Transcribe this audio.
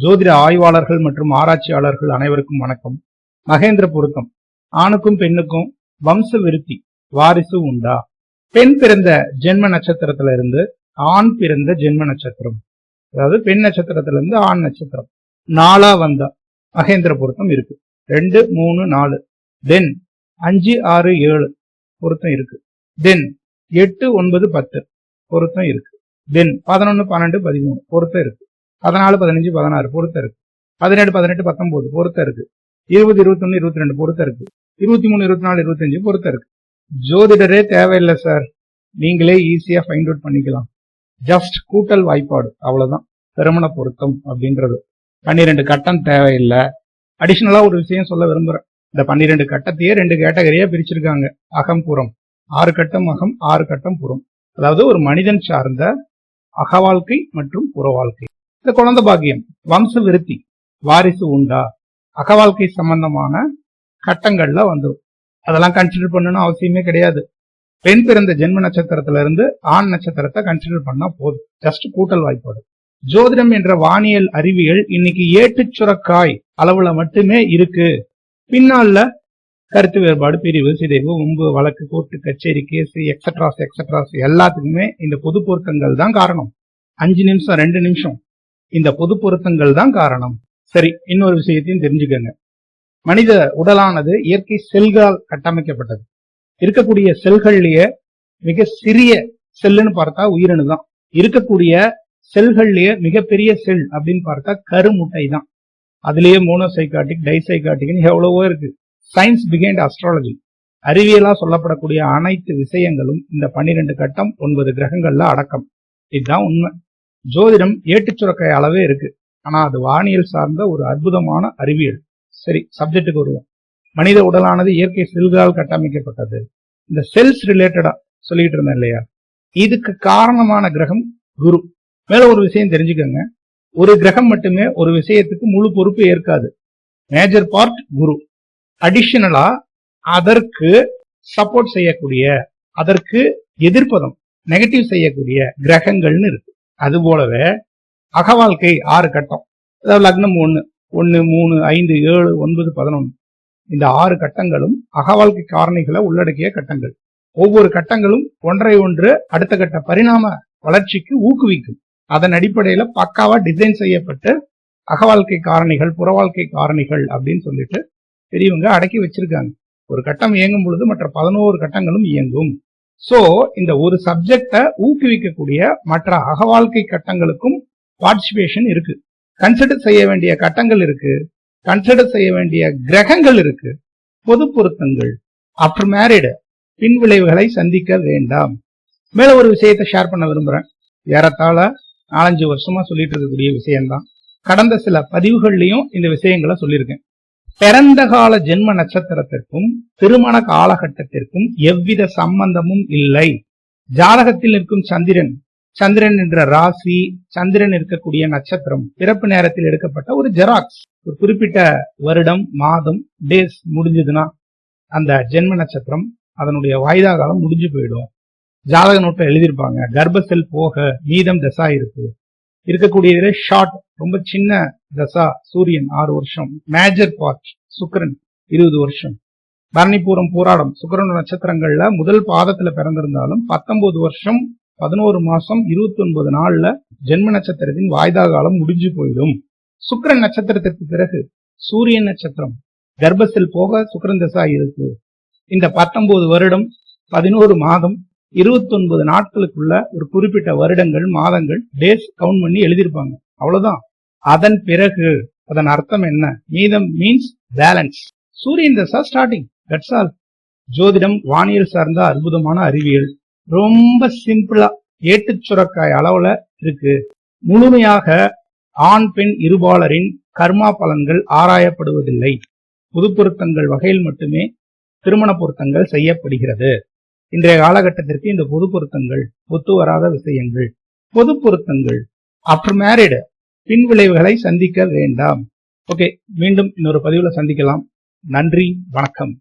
ஜோதிட ஆய்வாளர்கள் மற்றும் ஆராய்ச்சியாளர்கள் அனைவருக்கும் வணக்கம். மகேந்திர பொருத்தம். ஆணுக்கும் பெண்ணுக்கும் வம்ச விருத்தி வாரிசு உண்டா? பெண் பிறந்த ஜென்ம நட்சத்திரத்துல இருந்து ஆண் பிறந்த ஜென்ம நட்சத்திரம். அதாவது பெண் நட்சத்திரத்துல இருந்து ஆண் நட்சத்திரம். நாலா வந்தா. மகேந்திர பொருத்தம் இருக்கு. ரெண்டு மூணு நாலு. தென் அஞ்சு ஆறு ஏழு. பொருத்தம் இருக்கு. தென் எட்டு ஒன்பது பத்து. பொருத்தம் இருக்கு. தென் பதினொன்னு பன்னெண்டு பதிமூணு. பொருத்தம் இருக்கு. பதினாலு பதினஞ்சு பதினாறு பொருத்த இருக்கு. பதினெட்டு பதினெட்டு பத்தொன்பது பொருத்தம் இருக்கு. இருபது இருபத்தொன்னு இருபத்தி ரெண்டு பொருத்தம் இருக்கு. இருபத்தி மூணு இருபத்தி நாலு இருபத்தஞ்சு பொருத்த இருக்கு. ஜோதிடரே தேவையில்லை சார் நீங்களே ஈஸியா ஃபைண்ட் அவுட் பண்ணிக்கலாம். ஜஸ்ட் கூட்டல் வாய்ப்பாடு அவ்வளவுதான். திருமண பொருத்தம் அப்படின்றது. பன்னிரெண்டு கட்டம் தேவையில்லை. அடிஷனலா ஒரு விஷயம் சொல்ல விரும்புறேன். இந்த பன்னிரெண்டு கட்டத்தையே ரெண்டு கேட்டகரியா பிரிச்சிருக்காங்க. அகம் புறம். ஆறு கட்டம் அகம் ஆறு கட்டம் புறம். அதாவது ஒரு மனிதன் சார்ந்த அக வாழ்க்கை மற்றும் புற வாழ்க்கை. இந்த குழந்தை பாக்கியம். வம்ச விருத்தி. வாரிசு உண்டா? அக வாழ்க்கை சம்பந்தமான கட்டங்கள்ல வந்துடும் அதெல்லாம் கன்சிடர் பண்ணணும் அவசியமே கிடையாது. பெண் பிறந்த ஜென்ம நட்சத்திரத்துல இருந்து ஆண் நட்சத்திரத்தை கன்சிடர் பண்ணா போதும். ஜஸ்ட் கூட்டல் வாய்ப்பாடு. ஜோதிடம் என்ற வானியல் அறிவியல் இன்னைக்கு ஏட்டுச் சுரக்காய் அளவுல மட்டுமே இருக்கு. பின்னால கருத்து வேறுபாடு பிரிவு சிதைவு உம்பு வழக்கு கோர்ட்டு கச்சேரி கேஸ் எக்ஸட்ராஸ் எக்ஸட்ராஸ் எல்லாத்துக்குமே இந்த பொது பொருத்தங்கள் தான் காரணம். அஞ்சு நிமிஷம் ரெண்டு நிமிஷம். இந்த பொது பொருத்தங்கள் தான் காரணம். சரி இன்னொரு விஷயத்தையும் தெரிஞ்சுக்கங்க. மனித உடலானது இயற்கை செல்களால் கட்டமைக்கப்பட்டது. இருக்கக்கூடிய செல்கள்லயே மிக சிறிய செல்லுன்னு பார்த்தா உயிரணு தான். இருக்கக்கூடிய செல்கள்லயே மிகப்பெரிய செல் அப்படின்னு பார்த்தா கருமுட்டை தான். அதுலயே மோனோசைக்காட்டிக் டைசைக்காட்டிக்னு எவ்வளவோ இருக்கு. சயின்ஸ் பிகைண்ட் அஸ்ட்ராலஜி அறிவியலா சொல்லப்படக்கூடிய அனைத்து விஷயங்களும் இந்த பன்னிரெண்டு கட்டம் ஒன்பது கிரகங்கள்ல அடக்கம். இதுதான் உண்மை. ஜோதிடம் ஏட்டுச் சுரக்காய் அளவே இருக்கு. ஆனா அது வானியல் சார்ந்த ஒரு அற்புதமான அறிவியல். சரி சப்ஜெக்ட்டுக்கு வருவோம். மனித உடலானது இயற்கை செல்களால் கட்டமைக்கப்பட்டது. இந்த செல்ஸ் ரிலேட்டடா சொல்லிட்டு இருந்தேன் இல்லையா? இதுக்கு காரணமான கிரகம் குரு. மேல ஒரு விஷயம் தெரிஞ்சுக்கோங்க. ஒரு கிரகம் மட்டுமே ஒரு விஷயத்துக்கு முழு பொறுப்பு ஏற்காது. மேஜர் பார்ட் குரு. அடிஷனலா அதற்கு சப்போர்ட் செய்யக்கூடிய அதற்கு எதிர்ப்பதம் நெகட்டிவ் செய்யக்கூடிய கிரகங்கள்னு இருக்கு. அது போலவே அகவாழ்க்கை ஆறு கட்டம். அதாவது லக்னம் ஒன்று ஒன்னு மூணு ஐந்து ஏழு ஒன்பது பதினொன்னு. இந்த ஆறு கட்டங்களும் அகவாழ்க்கை காரணிகளை உள்ளடக்கிய கட்டங்கள். ஒவ்வொரு கட்டங்களும் ஒன்றை ஒன்று அடுத்த கட்ட பரிணாம வளர்ச்சிக்கு ஊக்குவிக்கும். அதன் அடிப்படையில பக்காவா டிசைன் செய்யப்பட்டு அகவாழ்க்கை காரணிகள் புறவாழ்க்கை காரணிகள் அப்படின்னு சொல்லிட்டு பெரியவங்க அடக்கி வச்சிருக்காங்க. ஒரு கட்டம் இயங்கும் பொழுது மற்ற பதினோரு கட்டங்களும் இயங்கும். சோ இந்த ஒரு சப்ஜெக்ட ஊக்குவிக்கக்கூடிய மற்ற அகவாழ்க்கை கட்டங்களுக்கும் பார்ட்டிசிபேஷன் இருக்கு. கன்சிடர் செய்ய வேண்டிய கட்டங்கள் இருக்கு. கன்சிடர் செய்ய வேண்டிய கிரகங்கள் இருக்கு. பொது பொருத்தங்கள் ஆஃப்டர் மேரிடு பின் விளைவுகளை சந்திக்க வேண்டாம். மேல ஒரு விஷயத்தை ஷேர் பண்ண விரும்புறேன். ஏறத்தாழ நாலஞ்சு வருஷமா சொல்லிட்டு இருக்கக்கூடிய விஷயம்தான். கடந்த சில பதிவுகள்லயும் இந்த விஷயங்களை சொல்லியிருக்கேன். பிறந்த கால ஜென்ம நட்சத்திரத்திற்கும் திருமண காலகட்டத்திற்கும் எவ்வித சம்பந்தமும் இல்லை. ஜாதகத்தில் இருக்கும் சந்திரன் சந்திரன் என்ற ராசி சந்திரன் இருக்கக்கூடிய நட்சத்திரம் பிறப்பு நேரத்தில் எடுக்கப்பட்ட ஒரு ஜெராக்ஸ். ஒரு குறிப்பிட்ட வருடம் மாதம் டேஸ் முடிஞ்சதுன்னா அந்த ஜென்ம நட்சத்திரம் அதனுடைய வாய்தா காலம் முடிஞ்சு போயிடும். ஜாதக நோட்டை எழுதியிருப்பாங்க கர்ப்ப செல் போக மீதம் தசா இருக்கு. இருக்கக்கூடியதுல ஷார்ட் ரொம்ப சின்ன தசா சூரியன் ஆறு வருஷம். மேஜர் பார்ட் சுக்கரன் இருபது வருஷம். பரணிபூரம் போராடம் சுக்கரன் நட்சத்திரங்கள்ல முதல் பாதத்துல பிறந்திருந்தாலும் பத்தொன்பது வருஷம் பதினோரு மாசம் இருபத்தி ஒன்பது நாள்ல ஜென்ம நட்சத்திரத்தின் வாய்தா காலம் முடிஞ்சு போயிடும். சுக்கரன் நட்சத்திரத்திற்கு பிறகு சூரியன் நட்சத்திரம் கர்ப்பத்தில் போக சுக்கிரன் தசா இருக்கு. இந்த பத்தொன்பது வருடம் பதினோரு மாதம் இருபத்தொன்பது நாட்களுக்குள்ள ஒரு குறிப்பிட்ட வருடங்கள் மாதங்கள் டேஸ் கவுண்ட் பண்ணி எழுதியிருப்பாங்க. அவ்வளவுதான். அதன் பிறகு அதன் அர்த்தம் என்ன? மீதம் மீன்ஸ் பேலன்ஸ் சூரியன் தசா ஸ்டார்டிங் தட்ஸ் ஆல் ஜோதிடம் வானியல் சார்ந்த அற்புதமான அறிவியல். ரொம்ப சிம்பிளா ஏட்டுச் சுரக்காய் அளவுல இருக்கு. முழுமையாக ஆண் பெண் இருபாலரின் கர்மா பலன்கள் ஆராயப்படுவதில்லை. புது பொருத்தங்கள் வகையில் மட்டுமே திருமண பொருத்தங்கள் செய்யப்படுகிறது. இன்றைய காலகட்டத்திற்கு இந்த பொது பொருத்தங்கள் ஒத்து வராத விஷயங்கள். பொது பொருத்தங்கள் ஆஃப்டர் மேரிடு பின் விளைவுகளை சந்திக்க வேண்டாம். ஓகே மீண்டும் இன்னொரு பதிவுல சந்திக்கலாம். நன்றி வணக்கம்.